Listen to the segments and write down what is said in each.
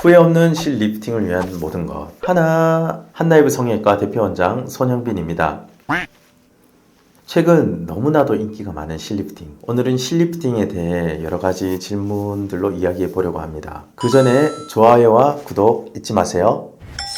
후회 없는 실 리프팅을 위한 모든 것 하나 한나이브 성형외과 대표원장 손영빈입니다. 최근 너무나도 인기가 많은 실리프팅. 오늘은 실리프팅에 대해 여러 가지 질문들로 이야기해 보려고 합니다. 그 전에 좋아요와 구독 잊지 마세요.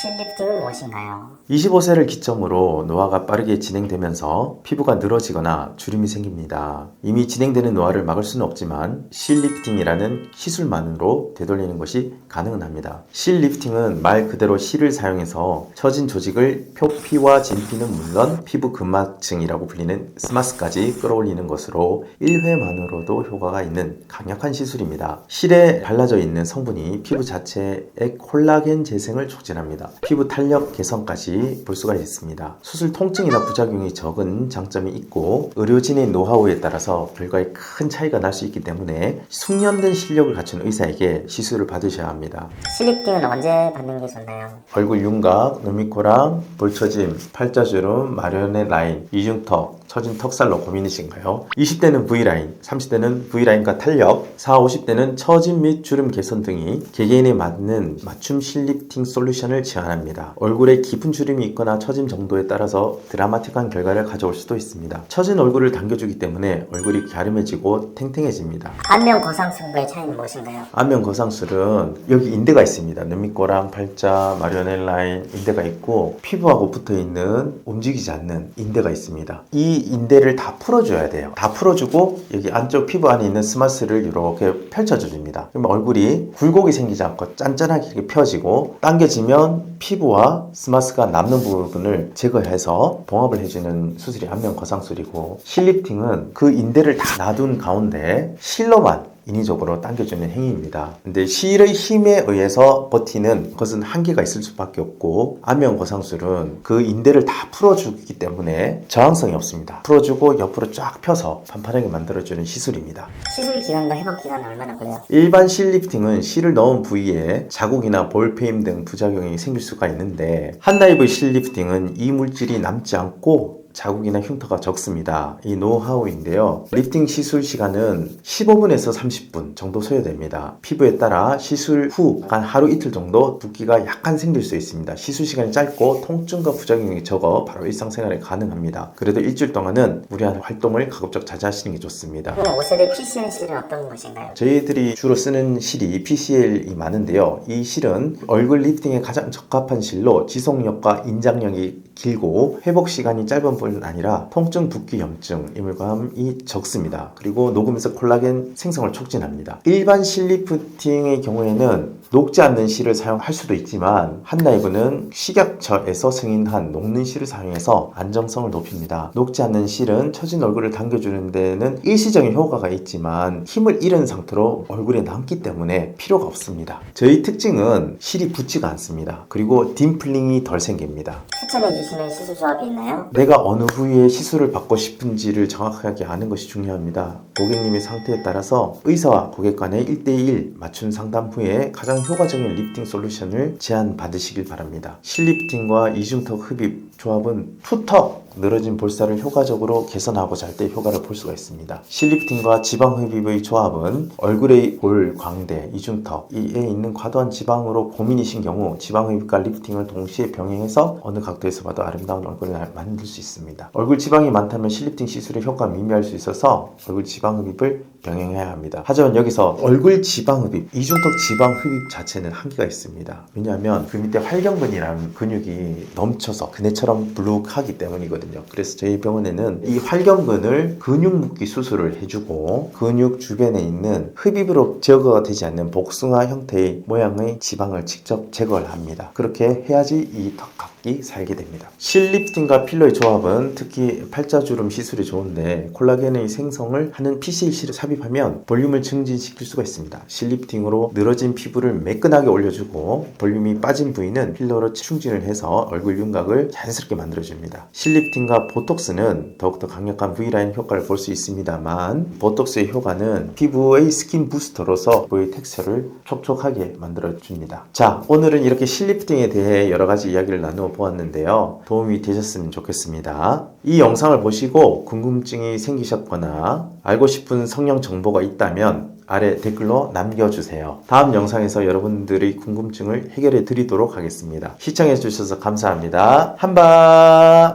실리프팅은 무엇인가요? 25세를 기점으로 노화가 빠르게 진행되면서 피부가 늘어지거나 주름이 생깁니다. 이미 진행되는 노화를 막을 수는 없지만 실 리프팅이라는 시술만으로 되돌리는 것이 가능은 합니다. 실 리프팅은 말 그대로 실을 사용해서 처진 조직을 표피와 진피는 물론 피부 근막층이라고 불리는 스마스까지 끌어올리는 것으로 1회만으로도 효과가 있는 강력한 시술입니다. 실에 발라져 있는 성분이 피부 자체의 콜라겐 재생을 촉진합니다. 피부 탄력 개선까지 볼 수가 있습니다. 수술 통증이나 부작용이 적은 장점이 있고 의료진의 노하우에 따라서 결과에 큰 차이가 날 수 있기 때문에 숙련된 실력을 갖춘 의사에게 시술을 받으셔야 합니다. 실리프팅은 언제 받는 게 좋나요? 얼굴 윤곽, 눈밑코랑, 볼처짐, 팔자주름, 마련의 라인, 이중턱, 처진 턱살로 고민이신가요? 20대는 V라인, 30대는 V라인과 탄력, 40, 50대는 처진 및 주름 개선 등이 개개인에 맞는 맞춤 실리프팅 솔루션을 제안합니다. 얼굴에 깊은 주름이 있거나 처짐 정도에 따라서 드라마틱한 결과를 가져올 수도 있습니다. 처진 얼굴을 당겨주기 때문에 얼굴이 갸름해지고 탱탱해집니다. 안면 거상술과의 차이는 무엇인가요? 안면 거상술은 여기 인대가 있습니다. 눈밑코랑 팔자, 마리오넬 라인 인대가 있고 피부하고 붙어 있는 움직이지 않는 인대가 있습니다. 이 인대를 다 풀어줘야 돼요. 다 풀어주고 여기 안쪽 피부 안에 있는 스마스를 이렇게 펼쳐줍니다. 그러면 얼굴이 굴곡이 생기지 않고 짠짠하게 이렇게 펴지고 당겨지면 피부와 스마스가 남는 부분을 제거해서 봉합을 해주는 수술이 안면 거상술이고 실리프팅은 그 인대를 다 놔둔 가운데 실로만 인위적으로 당겨주는 행위입니다. 근데 실의 힘에 의해서 버티는 것은 한계가 있을 수밖에 없고 안면 거상술은 그 인대를 다 풀어주기 때문에 저항성이 없습니다. 풀어주고 옆으로 쫙 펴서 판판하게 만들어주는 시술입니다. 시술 기간과 회복 기간은 얼마나 걸려요? 일반 실리프팅은 실을 넣은 부위에 자국이나 볼페임 등 부작용이 생길 수가 있는데 한나이브 실리프팅은 이 물질이 남지 않고 자국이나 흉터가 적습니다. 이 노하우인데요. 리프팅 시술 시간은 15분에서 30분 정도 소요됩니다. 피부에 따라 시술 후 한 하루 이틀 정도 붓기가 약간 생길 수 있습니다. 시술 시간이 짧고 통증과 부작용이 적어 바로 일상생활에 가능합니다. 그래도 일주일 동안은 무리한 활동을 가급적 자제하시는 게 좋습니다. 그럼 5세대 PCN 실은 어떤 것인가요? 저희들이 주로 쓰는 실이 PCL이 많은데요. 이 실은 얼굴 리프팅에 가장 적합한 실로 지속력과 인장력이 길고 회복 시간이 짧은 뿐 아니라 통증, 붓기, 염증, 이물감이 적습니다. 그리고 녹으면서 콜라겐 생성을 촉진합니다. 일반 실리프팅의 경우에는 녹지 않는 실을 사용할 수도 있지만 한나이브는 식약처에서 승인한 녹는 실을 사용해서 안정성을 높입니다. 녹지 않는 실은 처진 얼굴을 당겨주는 데는 일시적인 효과가 있지만 힘을 잃은 상태로 얼굴에 남기 때문에 필요가 없습니다. 저희 특징은 실이 붙지가 않습니다. 그리고 딤플링이 덜 생깁니다. 추천해 주시는 시술 조합이 있나요? 내가 어느 부위에 시술을 받고 싶은지를 정확하게 아는 것이 중요합니다. 고객님의 상태에 따라서 의사와 고객 간의 1대1 맞춤 상담 후에 가장 효과적인 리프팅 솔루션을 제안 받으시길 바랍니다. 실리프팅과 이중턱 흡입 조합은 투턱 늘어진 볼살을 효과적으로 개선하고 잘 때 효과를 볼 수가 있습니다. 실리프팅과 지방 흡입의 조합은 얼굴의 볼, 광대, 이중턱 이에 있는 과도한 지방으로 고민이신 경우 지방 흡입과 리프팅을 동시에 병행해서 어느 각도에서 봐도 아름다운 얼굴을 만들 수 있습니다. 얼굴 지방이 많다면 실리프팅 시술의 효과가 미미할 수 있어서 얼굴 지방 흡입을 병행해야 합니다. 하지만 여기서 얼굴 지방 흡입, 이중턱 지방 흡입 자체는 한계가 있습니다. 왜냐하면 그 밑에 활경근이라는 근육이 넘쳐서 그네처럼 불룩하기 때문이거든요. 그래서 저희 병원에는 이 활경근을 근육 묶기 수술을 해주고 근육 주변에 있는 흡입으로 제거가 되지 않는 복숭아 형태의 모양의 지방을 직접 제거를 합니다. 그렇게 해야지 이 턱각 이 살게 됩니다. 실리프팅과 필러의 조합은 특히 팔자주름 시술이 좋은데 콜라겐의 생성을 하는 PCLC를 삽입하면 볼륨을 증진시킬 수가 있습니다. 실리프팅으로 늘어진 피부를 매끈하게 올려주고 볼륨이 빠진 부위는 필러로 충진을 해서 얼굴 윤곽을 자연스럽게 만들어줍니다. 실리프팅과 보톡스는 더욱더 강력한 V라인 효과를 볼 수 있습니다만 보톡스의 효과는 피부의 스킨 부스터로서 피부의 텍스처를 촉촉하게 만들어줍니다. 자, 오늘은 이렇게 실리프팅에 대해 여러 가지 이야기를 나누어 보았는데요. 도움이 되셨으면 좋겠습니다. 이 영상을 보시고 궁금증이 생기셨거나 알고 싶은 성형 정보가 있다면 아래 댓글로 남겨주세요. 다음 영상에서 여러분들의 궁금증을 해결해 드리도록 하겠습니다. 시청해 주셔서 감사합니다. 한바